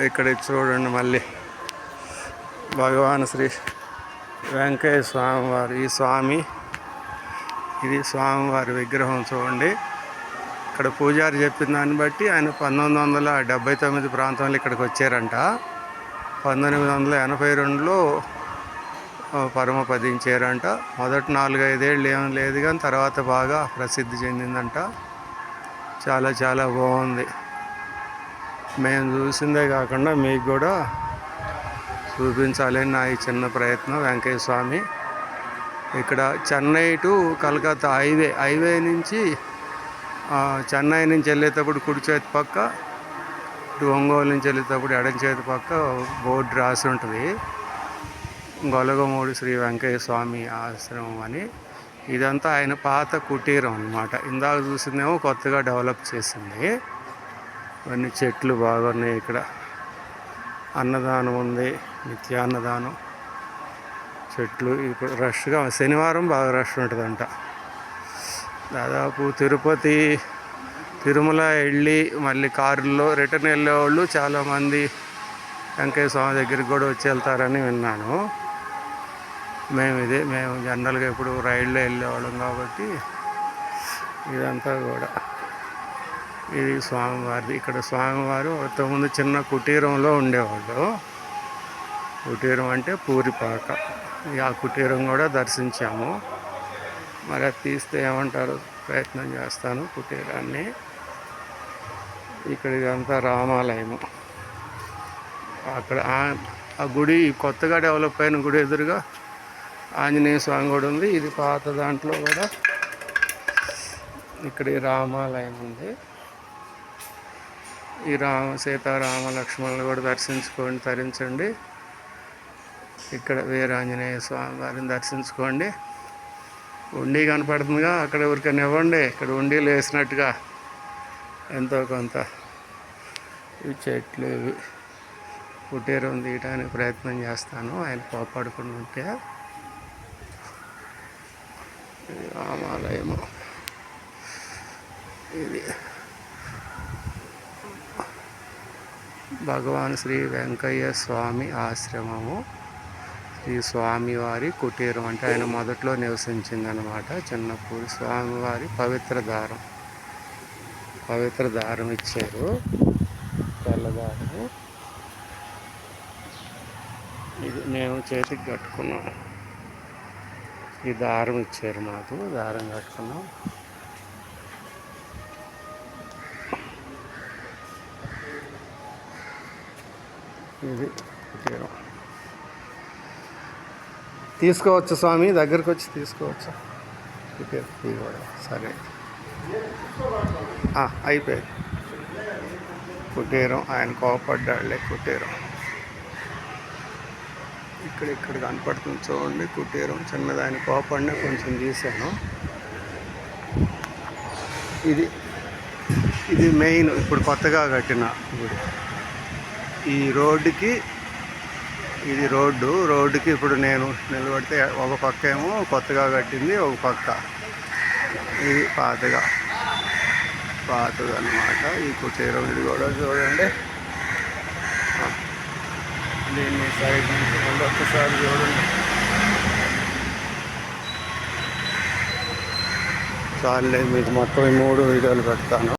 ఇక్కడ చూడండి మళ్ళీ. భగవాన్ శ్రీ వెంకయ్య స్వామివారు ఈ స్వామి ఇది స్వామివారి విగ్రహం చూడండి. ఇక్కడ పూజారి చెప్పిన దాన్ని బట్టి ఆయన పంతొమ్మిది వందల డెబ్బై తొమ్మిది ప్రాంతంలో ఇక్కడికి వచ్చారంట. పంతొమ్మిది వందల ఎనభై రెండులో పరమపదించారంట. మొదటి నాలుగైదేళ్ళు ఏం లేదు కానీ తర్వాత బాగా ప్రసిద్ధి చెందిందంట. చాలా చాలా బాగుంది. మేము చూసిందే కాకుండా మీకు కూడా చూపించాలని నా ఈ చిన్న ప్రయత్నం వెంకయ్య స్వామి. ఇక్కడ Chennai to Calcutta highway highway నుంచి చెన్నై నుంచి వెళ్ళేటప్పుడు కుడి చేతి పక్క ఇటు ఒంగోలు నుంచి వెళ్ళేటప్పుడు ఎడం చేతి పక్క బోర్డు రాసి ఉంటుంది. గొలగమూడి శ్రీ వెంకయ్య స్వామి ఆశ్రమం అని. ఇదంతా ఆయన పాత కుటీరం అన్నమాట. ఇందాక చూసిందేమో కొత్తగా డెవలప్ చేసింది. ఇవన్నీ చెట్లు బాగున్నాయి ఇక్కడ. అన్నదానం ఉంది నిత్యాన్నదానం. చెట్లు ఇప్పుడు రష్గా శనివారం బాగా రష్ ఉంటుందంట. దాదాపు తిరుపతి తిరుమల వెళ్ళి మళ్ళీ కారుల్లో రిటర్న్ వెళ్ళేవాళ్ళు చాలామంది వెంకయ్య స్వామి దగ్గరికి కూడా వచ్చి వెళ్తారని విన్నాను. మేము ఇదే మేము జనరల్గా ఇప్పుడు రైల్లో వెళ్ళేవాళ్ళం కాబట్టి ఇదంతా కూడా. ఇది స్వామివారిది. ఇక్కడ స్వామివారు అంతకుముందు చిన్న కుటీరంలో ఉండేవాళ్ళు. కుటీరం అంటే పూరిపాక. ఆ కుటీరం కూడా దర్శించాము. మరి అది తీస్తే ఏమంటారు? ప్రయత్నం చేస్తాను కుటీరాన్ని. ఇక్కడ ఇదంతా రామాలయము. అక్కడ ఆ- ఆ గుడి కొత్తగా డెవలప్ అయిన గుడి ఎదురుగా ఆంజనేయ స్వామి కూడా ఉంది. ఇది పాత దాంట్లో కూడా ఇక్కడ ఈ రామాలయం ఉంది. ఈ రామ సీతారామ లక్ష్మణులు కూడా దర్శించుకోండి తరించండి. ఇక్కడ వీరాంజనేయ స్వామి వారిని దర్శించుకోండి. ఉండి కనపడుతుందిగా అక్కడ ఎవరికైనా ఇవ్వండి ఇక్కడ ఉండీలు వేసినట్టుగా ఎంతో కొంత ఈ చెట్లు ఇవి. కుటీరం తీయడానికి ప్రయత్నం చేస్తాను ఆయన కోపాడుకుని ఉంటే. రామాలయము. ఇది. భగవాన్ శ్రీ వెంకయ్య స్వామి ఆశ్రమము. శ్రీ స్వామివారి కుటీరం అంటే ఆయన మొదట్లో నివసించిందనమాట చిన్నప్పుడు స్వామివారి పవిత్ర దారం. పవిత్ర దారం ఇచ్చారు. తెల్లదారము. ఇది మేము చేతికి కట్టుకున్నాం ఈ దారం ఇచ్చారు మాకు. దారం కట్టుకున్నాం. ఇది. కుటీరం తీసుకోవచ్చు స్వామి దగ్గరకు వచ్చి తీసుకోవచ్చు ఇది కూడా. సరే. అయిపోయింది. కుటీరం ఆయన కోపడ్డాళ్ళే కుటీరం. ఇక్కడ ఇక్కడ కనపడుతుంది చూడండి కుటీరం. చిన్నది ఆయన కోపడిన కొంచెం తీసాను ఇది ఇది మెయిన్ ఇప్పుడు కొత్తగా కట్టిన గుడి. ఈ రోడ్డుకి ఇది రోడ్డు రోడ్డుకి ఇప్పుడు నేను నిలబడితే ఒక పక్క ఏమో కొత్తగా కట్టింది ఒక పక్క ఇది పాతగా. పాతది అనమాట ఈ కుటీరం ఇది కూడా చూడండి. దీన్ని సైడ్ నుంచి మళ్ళీ ఒక్కసారి చూడండి. చాలే మీకు మొత్తం ఈ మూడు వీడియోలు పెడతాను.